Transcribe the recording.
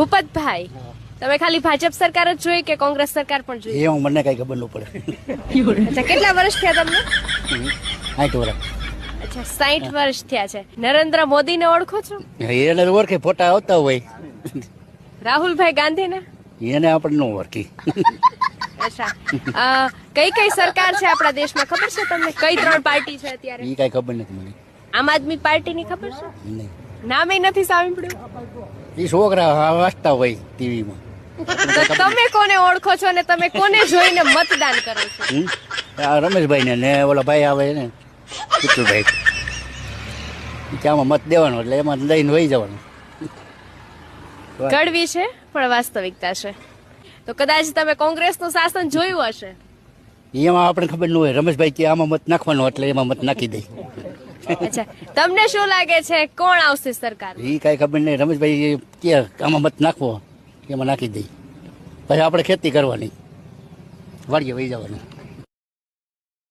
ભૂપતભાઈ તમે ખાલી ભાજપ સરકાર જ જોઈ કે કોંગ્રેસ સરકાર પણ જોઈ? એ હું મને કઈ ખબર ન પડે. અચ્છા કેટલા વર્ષ થયા તમને? આઠ વર્ષ. અચ્છા સાઠ વર્ષ થયા છે. નરેન્દ્ર મોદીને ઓળખો છો? એને ઓળખે ફોટા આવતા હોય. રાહુલભાઈ ગાંધીને? એને આપણે ન ઓળખી. અચ્છા કઈ કઈ સરકાર છે આપણા દેશમાં? ખબર છે તમને? કઈ ત્રણ પાર્ટી છે અત્યારે? એ કઈ ખબર નથી મને. આમ આદમી પાર્ટીની ખબર છે? નહીં. નામે નથી સાંભળ્યું. એ છોકરા વાંચતા હોય ટીવીમાં. તમે કોને ઓળખો છો અને તમે કોને જોઈને મતદાન કરો છો? આ રમેશભાઈ ને ને ઓલા ભાઈ આવે ને પુતુલભાઈ કે મત દેવાનો એટલે એમાં લઈને વહી જવાનું. કડવી છે પણ વાસ્તવિકતા છે. તો કદાચ તમે કોંગ્રેસનું શાસન જોયું હશે. એમાં આપણે ખબર ન હોય. રમેશભાઈ કે આમાં મત નાખવાનો એટલે એમાં મત નાખી દઈ અચ્છા તમને શું લાગે છે? કોણ આવશે સરકાર? એ કાંઈ ખબર નહીં. રમેશભાઈ કે આમાં મત નાખવો એમાં નાખી દઈ પછી આપણે ખેતી કરવાની. વાડીએ વહી જવાનું.